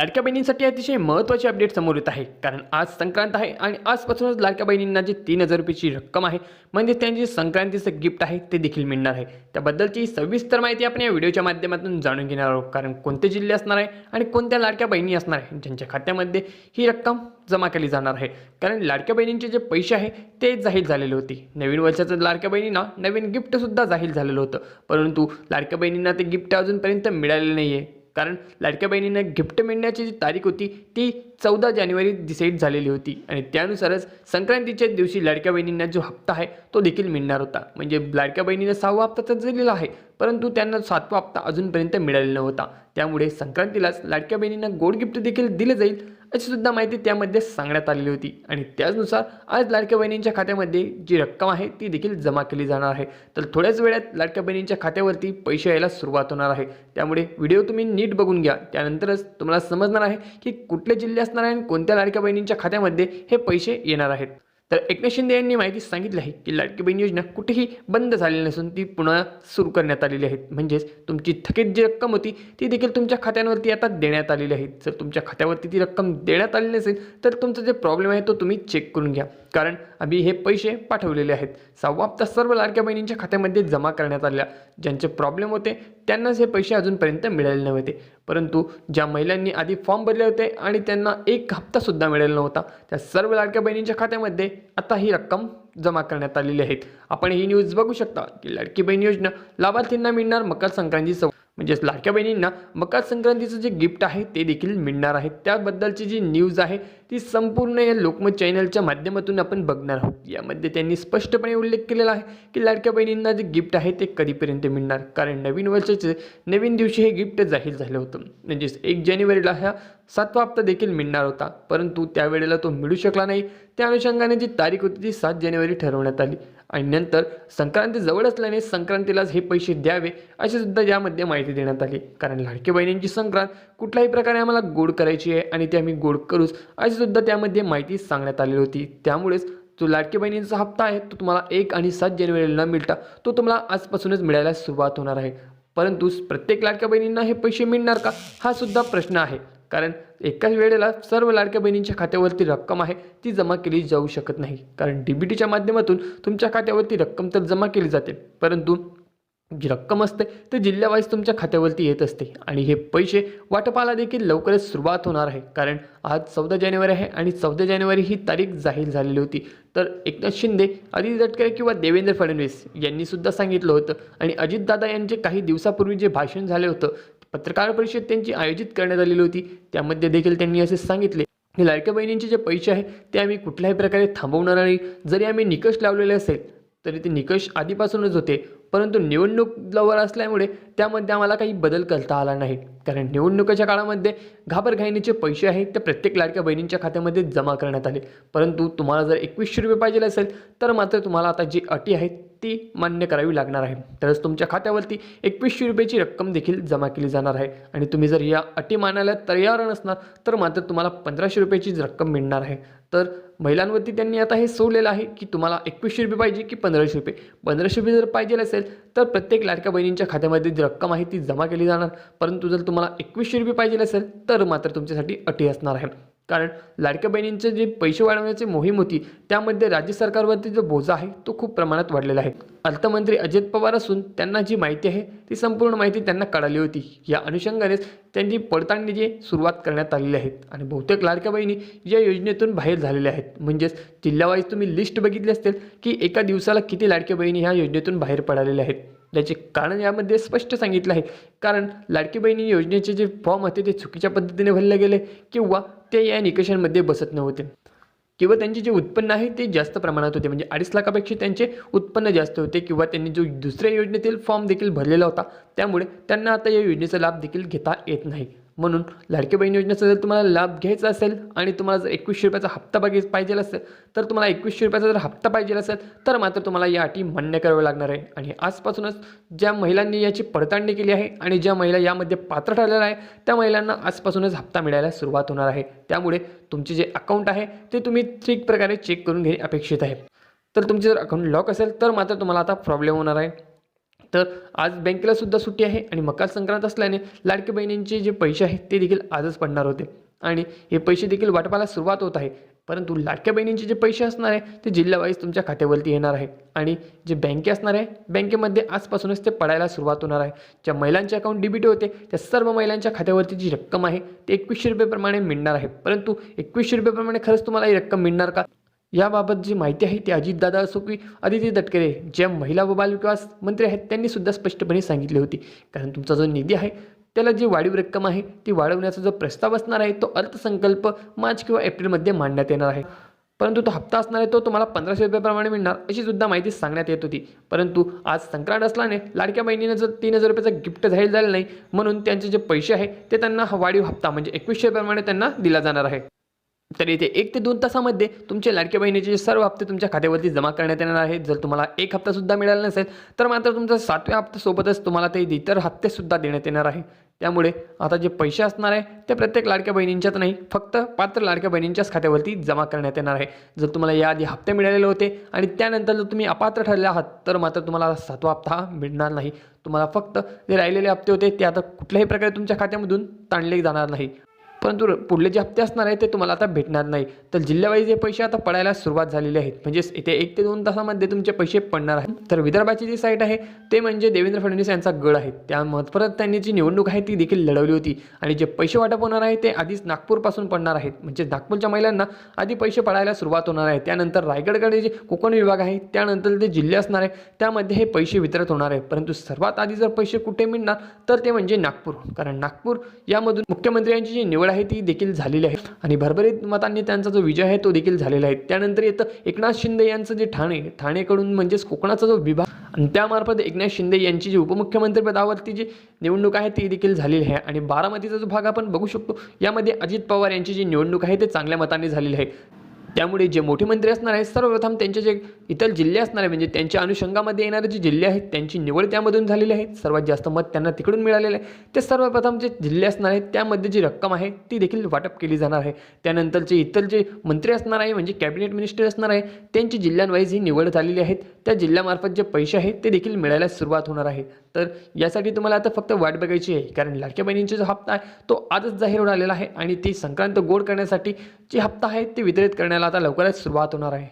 लाडक्या बहिणींसाठी अतिशय महत्त्वाची अपडेट समोर येत आहे. कारण आज संक्रांत आहे आणि आजपासूनच लाडक्या बहिणींना जी तीन हजार रुपयाची रक्कम आहे म्हणजे त्यांची संक्रांतीचं गिफ्ट आहे ते देखील मिळणार आहे. त्याबद्दलची सविस्तर माहिती आपण या व्हिडिओच्या माध्यमातून जाणून घेणार आहोत. कारण कोणते जिल्हे असणार आहे आणि कोणत्या लाडक्या बहिणी असणार आहे ज्यांच्या खात्यामध्ये ही रक्कम जमा केली जाणार आहे. कारण लाडक्या बहिणींचे जे पैसे आहे ते जाहीर झालेले होते. नवीन वर्षाचं लाडक्या बहिणींना नवीन गिफ्टसुद्धा जाहीर झालेलं होतं. परंतु लाडक्या बहिणींना ते गिफ्ट अजूनपर्यंत मिळालेलं नाही आहे कारण लाडक्या बहिणींना गिफ्ट मिळण्याची जी तारीख होती ती चौदा जानेवारी डिसाईड झालेली होती. आणि त्यानुसारच संक्रांतीच्या दिवशी लाडक्या बहिणींना जो हप्ता आहे तो देखील मिळणार होता. म्हणजे लाडक्या बहिणीनं सहावा हप्ता तर दिलेला आहे परंतु त्यांना सातवा हप्ता अजूनपर्यंत मिळालेला नव्हता. त्यामुळे संक्रांतीलाच लाडक्या बहिणींना गोड गिफ्ट देखील दिले जाईल. अशी सुद्धा माहिती त्यामध्ये सांगण्यात आलेली होती. आणि त्याचनुसार आज लाडक्या बहिणींच्या खात्यामध्ये जी रक्कम आहे ती देखील जमा केली जाणार आहे. तर थोड्याच वेळात लाडक्या बहिणींच्या खात्यावरती पैसे यायला सुरुवात होणार आहे. त्यामुळे व्हिडिओ तुम्ही नीट बघून घ्या. त्यानंतरच तुम्हाला समजणार आहे की कुठले जिल्हे असणार आहे आणि कोणत्या लाडक्या बहिणींच्या खात्यामध्ये हे पैसे येणार आहेत. तर एकनाथ शिंदे यांनी माहिती सांगितली आहे की लाडकी बहीण योजना कुठेही बंद झालेली नसून ती पुन्हा सुरू करण्यात आलेली आहे. म्हणजेच तुमची थकीत जी रक्कम होती ती देखील तुमच्या खात्यांवरती आता देण्यात आलेली आहे. जर तुमच्या खात्यावरती ती रक्कम देण्यात आली नसेल तर तुमचा जे प्रॉब्लेम आहे तो तुम्ही चेक करून घ्या. कारण आम्ही हे पैसे पाठवलेले आहेत. सहावा हप्ता सर्व लाडक्या बहिणींच्या खात्यामध्ये जमा करण्यात आल्या ज्यांचे प्रॉब्लेम होते त्यांनाच हे पैसे अजूनपर्यंत मिळाले नव्हते. परंतु ज्या महिलांनी आधी फॉर्म भरले होते आणि त्यांना एक हप्तासुद्धा मिळाला नव्हता त्या सर्व लाडक्या बहिणींच्या खात्यामध्ये आता ही रक्कम जमा करण्यात आलेली आहेत आपण ही न्यूज बघू शकता की लाडकी बहीण योजना लाभार्थींना मिळणार मकर संक्रांती म्हणजेच लाडक्या बहिणींना मकर संक्रांतीचं जे गिफ्ट आहे ते देखील मिळणार आहे. त्याबद्दलची जी न्यूज आहे ती संपूर्ण या लोकमत चॅनलच्या माध्यमातून आपण बघणार आहोत. यामध्ये त्यांनी स्पष्टपणे उल्लेख केलेला आहे की लाडक्या बहिणींना जे गिफ्ट आहे ते कधीपर्यंत मिळणार? कारण नवीन वर्षाचे नवीन दिवशी हे गिफ्ट जाहीर झालं होतं. म्हणजेच एक जानेवारीला ह्या सातवा हप्ता देखील मिळणार होता. परंतु त्यावेळेला तो मिळू शकला नाही. त्या अनुषंगाने जी तारीख होती ती सात जानेवारी ठरवण्यात आली. आणि नंतर संक्रांती जवळ असल्याने संक्रांतीलाच हे पैसे द्यावे अशी सुद्धा यामध्ये माहिती देण्यात आली. कारण लाडकी बहिणींची संक्रांत कुठल्याही प्रकारे आम्हाला गोड करायची आहे आणि ते आम्ही गोड करूच अशी सुद्धा त्यामध्ये माहिती सांगण्यात आलेली होती. त्यामुळेच जो लाडकी बहिणींचा हप्ता आहे तो तुम्हाला एक आणि सात जानेवारीला न मिळता तो तुम्हाला आजपासूनच मिळायला सुरुवात होणार आहे. परंतु प्रत्येक लाडक्या बहिणींना हे पैसे मिळणार का? हा सुद्धा प्रश्न आहे. कारण एकाच वेळेला सर्व लाडक्या बहिणींच्या खात्यावरती रक्कम आहे ती जमा केली जाऊ शकत नाही. कारण डी बी टीच्या माध्यमातून तुमच्या खात्यावरती रक्कम तर जमा केली जाते परंतु जी रक्कम असते ते जिल्ह्यावाईज तुमच्या खात्यावरती येत असते. आणि हे पैसे वाटपाला देखील लवकरच सुरुवात होणार आहे. कारण आज चौदा जानेवारी आहे आणि चौदा जानेवारी ही तारीख जाहीर झालेली होती. तर एकनाथ शिंदे अजित जटकरे किंवा देवेंद्र फडणवीस यांनी सुद्धा सांगितलं होतं. आणि अजितदादा यांचे काही दिवसापूर्वी जे भाषण झाले होतं पत्रकार परिषद त्यांची आयोजित करण्यात आलेली होती. त्यामध्ये देखील त्यांनी असे सांगितले की लाडक्या बहिणींचे जे पैसे आहे ते आम्ही कुठल्याही प्रकारे थांबवणार नाही. जरी आम्ही निकष लावलेले असेल तरी ते निकष आधीपासूनच होते. परंतु निवडणूक लवर असल्यामुळे त्यामध्ये आम्हाला काही बदल करता आला नाही. कारण निवडणुकीच्या काळामध्ये घाबरघाईनीचे पैसे आहेत ते प्रत्येक लाडक्या बहिणींच्या खात्यामध्ये जमा करण्यात आले. परंतु तुम्हाला जर एकवीसशे रुपये पाहिजे असेल तर मात्र तुम्हाला आता जी अटी आहेत ती मान्य करावी लागणार आहे. तरच तुमच्या खात्यावरती एकवीसशे रुपयाची रक्कम देखील जमा केली जाणार आहे. आणि तुम्ही जर या अटी मानायला तयार नसणार तर मात्र तुम्हाला पंधराशे रुपयाची रक्कम मिळणार आहे. तर महिलांवरती त्यांनी आता हे सोडलेलं आहे की तुम्हाला एकवीसशे रुपये पाहिजे की पंधराशे रुपये. पंधराशे रुपये जर पाहिजे असेल तर प्रत्येक लाडक्या बहिणींच्या खात्यामध्ये जी रक्कम आहे ती जमा केली जाणार. परंतु जर तुम्हाला एकवीसशे रुपये पाहिजे असेल तर मात्र तुमच्यासाठी अटी असणार आहे. कारण लाडक्या बहिणींचे जे पैसे वाढवण्याची मोहीम होती त्यामध्ये राज्य सरकारवरती जो बोजा आहे तो खूप प्रमाणात वाढलेला आहे. अर्थमंत्री अजित पवार असून त्यांना जी माहिती आहे ती संपूर्ण माहिती त्यांना कळाली होती. या अनुषंगानेच त्यांची पडताळणीची सुरुवात करण्यात आलेली आहेत आणि बहुतेक लाडक्या बहिणी या योजनेतून बाहेर झालेल्या आहेत. म्हणजेच जिल्ह्यावाईज तुम्ही लिस्ट बघितली असेल की एका दिवसाला किती लाडक्या बहिणी ह्या योजनेतून बाहेर पडालेल्या आहेत. त्याचे कारण यामध्ये स्पष्ट सांगितलं आहे. कारण लाडकी बहिणी योजनेचे जे फॉर्म होते ते चुकीच्या पद्धतीने भरले गेले किंवा ते या निकषांमध्ये बसत नव्हते. किंवा त्यांचे जे उत्पन्न आहे ते जास्त प्रमाणात होते. म्हणजे अडीच लाखापेक्षा त्यांचे उत्पन्न जास्त होते किंवा त्यांनी जो दुसऱ्या योजनेतील फॉर्म देखील भरलेला होता त्यामुळे त्यांना आता या योजनेचा लाभ देखील घेता येत नाही. म्हणून लाडकी बहीण योजनेचा जर तुम्हाला लाभ घ्यायचा असेल आणि तुम्हाला जर एकवीसशे रुपयाचा हप्ता बघित पाहिजे असेल तर तुम्हाला एकवीसशे रुपयाचा जर हप्ता पाहिजे असेल तर मात्र तुम्हाला या अटी मान्य कराव्या लागणार आहे. आणि आजपासूनच ज्या महिलांनी याची पडताळणी केली आहे आणि ज्या महिला यामध्ये पात्र ठरलेल्या आहे त्या महिलांना आजपासूनच हप्ता मिळायला सुरुवात होणार आहे. त्यामुळे तुमचे जे अकाउंट आहे ते तुम्ही ठीक प्रकारे चेक करून घेणे अपेक्षित आहे. तर तुमचे जर अकाउंट लॉक असेल तर मात्र तुम्हाला आता प्रॉब्लेम होणार आहे. तर आज बँकेला सुद्धा सुट्टी आहे आणि मकर संक्रांत असल्याने लाडकी बहिणींचे जे पैसे आहेत ते देखील आजच पडणार होते. आणि हे पैसे देखील वाटपाला सुरुवात होत आहे. परंतु लाडक्या बहिणींचे जे पैसे असणार आहे ते जिल्हावाईज तुमच्या खात्यावरती येणार आहे. आणि जे बँके असणार आहे बँकेमध्ये आजपासूनच ते पडायला सुरुवात होणार आहे. ज्या महिलांचे अकाउंट डीबीटी होते त्या सर्व महिलांच्या खात्यावरती जी रक्कम आहे ते एकवीसशे रुपयेप्रमाणे मिळणार आहे. परंतु एकवीसशे रुपयेप्रमाणे खरंच तुम्हाला ही रक्कम मिळणार का? याबाबत जी माहिती आहे ती अजितदादा असो की आदिती तटकरे ज्या महिला व बालविकास मंत्री आहेत त्यांनी सुद्धा स्पष्टपणे सांगितली होती. कारण तुमचा जो निधी आहे त्याला जी वाढीव रक्कम आहे ती वाढवण्याचा जो प्रस्ताव असणार आहे तो अर्थसंकल्प मार्च किंवा एप्रिलमध्ये मांडण्यात येणार आहे. परंतु तो हप्ता असणार आहे तो तुम्हाला पंधराशे रुपयाप्रमाणे मिळणार अशी सुद्धा माहिती सांगण्यात येत होती. परंतु आज संक्रांत असल्याने लाडक्या बहिणीनं जर तीन हजार रुपयाचं गिफ्ट जाहीर झालं नाही म्हणून त्यांचे जे पैसे आहे ते त्यांना वाढीव हप्ता म्हणजे एकवीसशे रुपयाप्रमाणे त्यांना दिला जाणार आहे. तर येथे एक ते दोन तासामध्ये तुमचे लाडक्या बहिणीचे सर्व हप्ते तुमच्या खात्यावरती जमा करण्यात येणार आहेत. जर तुम्हाला एक हप्तासुद्धा मिळाला नसेल तर मात्र तुमचा सातव्या हप्त्यासोबतच तुम्हाला ते इतर हप्तेसुद्धा देण्यात येणार आहे. त्यामुळे आता जे पैसे असणार आहे ते प्रत्येक लाडक्या बहिणींच्याच नाही फक्त पात्र लाडक्या बहिणींच्याच खात्यावरती जमा करण्यात येणार आहे. जर तुम्हाला याआधी हप्ते मिळालेले होते आणि त्यानंतर जर तुम्ही अपात्र ठरले आहात तर मात्र तुम्हाला सातवा हप्ता मिळणार नाही. तुम्हाला फक्त जे राहिलेले हप्ते होते ते आता कुठल्याही प्रकारे तुमच्या खात्यामधून ताणले जाणार नाही. परंतु पुढले जे हप्ते असणार आहेत ते तुम्हाला आता भेटणार नाही. तर जिल्ह्यावाईज हे पैसे आता पडायला सुरुवात झालेली आहेत. म्हणजेच इथे एक ते दोन तासामध्ये तुमचे पैसे पडणार आहेत. तर विदर्भाची जी साईट आहे ते म्हणजे देवेंद्र फडणवीस यांचा गड आहे. त्या परत त्यांनी जी निवडणूक आहे ती देखील लढवली होती. आणि जे पैसे वाटप होणार आहे ते आधीच नागपूरपासून पडणार आहेत. म्हणजे नागपूरच्या महिलांना आधी पैसे पडायला सुरुवात होणार आहे. त्यानंतर रायगडकडे जे कोकण विभाग आहे त्यानंतर जे जिल्हे असणार आहे त्यामध्ये हे पैसे वितरित होणार आहे परंतु सर्वात आधी जर पैसे कुठे मिळणार तर ते म्हणजे नागपूर. कारण नागपूर यामधून मुख्यमंत्र्यांची जी निवड आहे ती देखील झालेली आहे. आणि भरभरीत मतांनी त्यांचा जो विजय आहे तो देखील झालेला आहे. त्यानंतर येतं एकनाथ शिंदे यांचं जे ठाणे ठाणेकडून म्हणजेच कोकणाचा जो विभाग आणि त्यामार्फत एकनाथ शिंदे यांची जी उपमुख्यमंत्री पदावरती जी निवडणूक आहे ती देखील झालेली आहे. आणि बारामतीचा जो भाग आपण बघू शकतो यामध्ये अजित पवार यांची जी निवडणूक आहे ते चांगल्या मताने झालेली आहे. त्यामुळे जे मोठे मंत्री असणार आहेत सर्वप्रथम त्यांचे जे इतर जिल्हे असणार आहे म्हणजे त्यांच्या अनुषंगामध्ये येणारे जे जिल्हे आहेत त्यांची निवड त्यामधून झालेली आहे. सर्वात जास्त मत त्यांना तिकडून मिळालेलं आहे. ते सर्वप्रथम जे जिल्हे असणार आहेत त्यामध्ये जी रक्कम आहे ती देखील वाटप केली जाणार आहे. त्यानंतरचे इतर जे मंत्री असणार आहे म्हणजे कॅबिनेट मिनिस्टर असणार आहे त्यांची जिल्ह्यांवाईज ही निवड झालेली आहेत त्या जिल्ह्यामार्फत जे पैसे आहेत ते देखील मिळायला सुरुवात होणार आहे. तर यासाठी तुम्हाला आता फक्त वाट बघायची आहे कारण लाडक्या बहिणींचा जो हप्ता आहे तो आजच जाहीर होऊन आलेला आहे आणि ती संक्रांत गोड करण्यासाठी जे हप्ता आहे ते वितरित करण्याला आता लवकरच सुरुवात होणार आहे.